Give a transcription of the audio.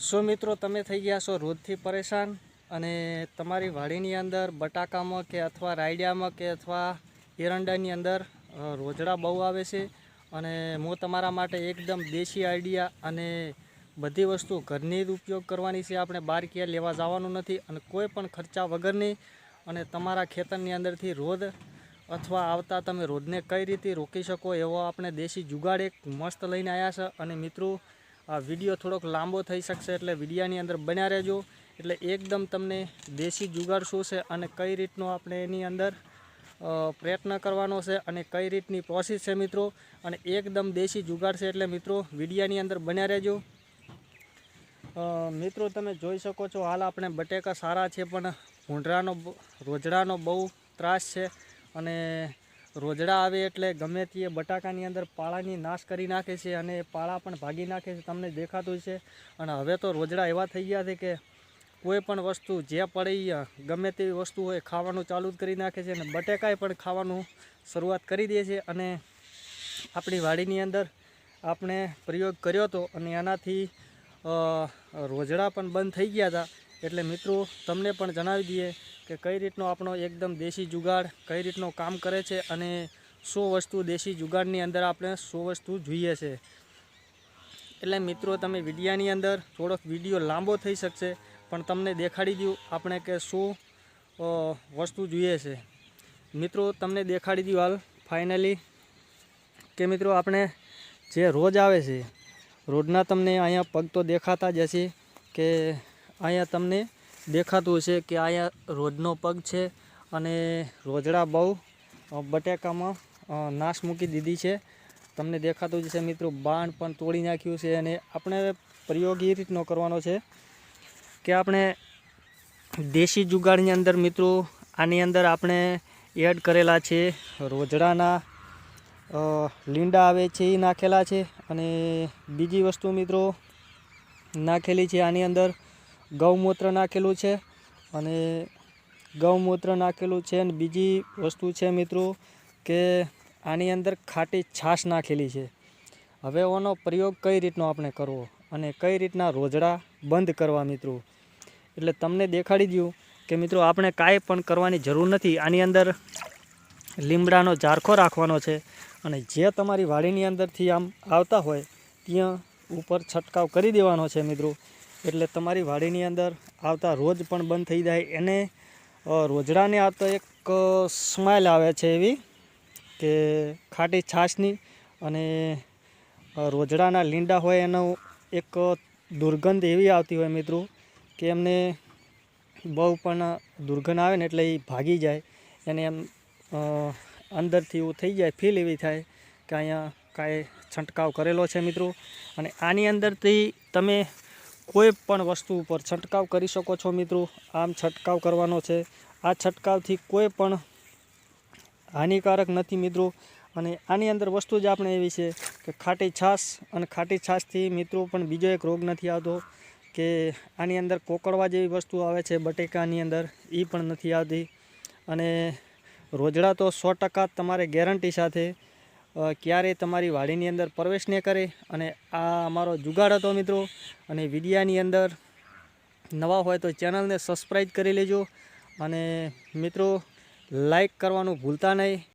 શું મિત્રો તમે થઈ ગયા છો રોજથી પરેશાન? અને તમારી વાડીની અંદર બટાકામાં કે અથવા રાયડિયામાં કે અથવા એરંડાની અંદર રોજડા બહુ આવે છે? અને હું તમારા માટે એકદમ દેશી આઈડિયા અને બધી વસ્તુ ઘરની જ ઉપયોગ કરવાની છે. આપણે બહાર ક્યાંય લેવા જવાનું નથી અને કોઈ પણ ખર્ચા વગરની. અને તમારા ખેતરની અંદરથી રોજ અથવા આવતા તમે રોજને કઈ રીતે રોકી શકો એવો આપણે દેશી જુગાડ એક મસ્ત લઈને આવ્યા છે. અને મિત્રો વીડિયો થોડોક લાંબો થઈ શકશે એટલે વિડીયાની અંદર બન્યા રહેજો. એટલે એકદમ તમને દેશી જુગાડ શું છે અને કઈ રીતનો આપણે એની અંદર પ્રયત્ન કરવાનો છે અને કઈ રીતની પ્રોસેસ છે મિત્રો. અને એકદમ દેશી જુગાડ છે એટલે મિત્રો વિડીયાની અંદર બન્યા રહેજો. મિત્રો તમે જોઈ શકો છો હાલ આપણે બટેકા સારા છે પણ ભૂંડરાનો રોજડાનો બહુ ત્રાસ છે. અને રોજડા આવે એટલે ગમે તે બટાકાની અંદર પાળાની નાશ કરી નાખે છે અને પાળા પણ ભાગી નાખે છે, તમને દેખાતું છે અને હવે તો રોજડા એવા થઈ ગયા છે કે કોઈ પણ વસ્તુ જે પડે ગમે તેવી વસ્તુ હોય ખાવાનું ચાલુ જ કરી નાખે છે અને બટેકાએ પણ ખાવાનું શરૂઆત કરી દે છે. અને આપણી વાડીની અંદર આપણે પ્રયોગ કર્યો હતો અને એનાથી રોજડા પણ બંધ થઈ ગયા હતા. એટલે મિત્રો, તમને પણ જણાવી દઈએ કે કઈ રીતનો આપણો એકદમ દેશી જુગાડ કઈ રીતનો કામ કરે છે અને શું વસ્તુ દેશી જુગાડની અંદર આપણે શું વસ્તુ જોઈએ છે. એટલે મિત્રો, તમે વિડીયાની અંદર થોડોક વીડિયો લાંબો થઈ શકશે, પણ તમને દેખાડી દઉં આપણે કે શું વસ્તુ જોઈએ છે. મિત્રો, તમને દેખાડી દઉં હાલ ફાઇનલી કે મિત્રો, આપણે જે રોજ આવે છે, રોજના તમને અહીંયા પગ તો દેખાતા જ હશે કે અહીંયા તમને દેખાતું હશે કે અહીંયા રોજનો પગ છે અને રોજડા બહુ બટેકામાં નાશ મૂકી દીધી છે. તમને દેખાતું જ છે મિત્રો, બાણ પણ તોડી નાખ્યું છે અને આપણે પ્રયોગ એ રીતનો કરવાનો છે કે આપણે દેશી જુગાડની અંદર મિત્રો, આની અંદર આપણે એડ કરેલા છે રોજડાના લીંડા આવે છે એ નાખેલા છે અને બીજી વસ્તુ મિત્રો નાખેલી છે આની અંદર ગૌમૂત્ર નાખેલું છે અને ગૌમૂત્ર નાખેલું છે અને બીજી વસ્તુ છે મિત્રો કે આની અંદર ખાટી છાશ નાખેલી છે. હવે આનો પ્રયોગ કઈ રીતનો આપણે કરવો અને કઈ રીતના રોજડા બંધ કરવા મિત્રો? એટલે તમને દેખાડી દઉં કે મિત્રો આપણે કાંઈ પણ કરવાની જરૂર નથી. આની અંદર લીમડાનો ઝારખો રાખવાનો છે અને જે તમારી વાડીની અંદરથી આમ આવતા હોય, ત્યાં ઉપર છંટકાવ કરી દેવાનો છે મિત્રો. એટલે તમારી વાડીની અંદર આવતા રોજ પણ બંધ થઈ જાય. એને રોજડાને આવતા એક સ્માઇલ આવે છે એવી કે ખાટી છાશની અને રોજડાના લીંડા હોય એનો એક દુર્ગંધ એવી આવતી હોય મિત્રો કે એમને બહુ પણ દુર્ગંધ આવે ને એટલે એ ભાગી જાય. એને એમ અંદરથી એવું થઈ જાય, ફીલ એવી થાય કે અહીંયા કાંઈ છંટકાવ કરેલો છે મિત્રો. અને આની અંદરથી તમે કોઈ પણ વસ્તુ ઉપર છંટકાવ કરી શકો છો મિત્રો. આમ છંટકાવ કરવાનો છે. આ છંટકાવથી કોઈ પણ હાનિકારક નથી મિત્રો. અને આની અંદર વસ્તુ જ આપણે એવી છે કે ખાટી છાશ અને ખાટી છાશથી મિત્રો પણ બીજો એક રોગ નથી આવતો કે આની અંદર કોકળવા જેવી વસ્તુ આવે છે બટેકાની અંદર એ પણ નથી આવતી. અને રોજડા તો સો તમારે ગેરંટી સાથે અ, ક્યારેય તમારી વાડીની અંદર પ્રવેશ નહીં કરે અને આ અમારો જુગાડ હતો મિત્રો. અને વિડીયાની અંદર નવા હોય તો ચેનલને સબસ્ક્રાઈબ કરી લેજો. અને મિત્રો લાઈક કરવાનું ભૂલતા નહીં.